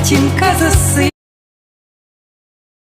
матінка засить.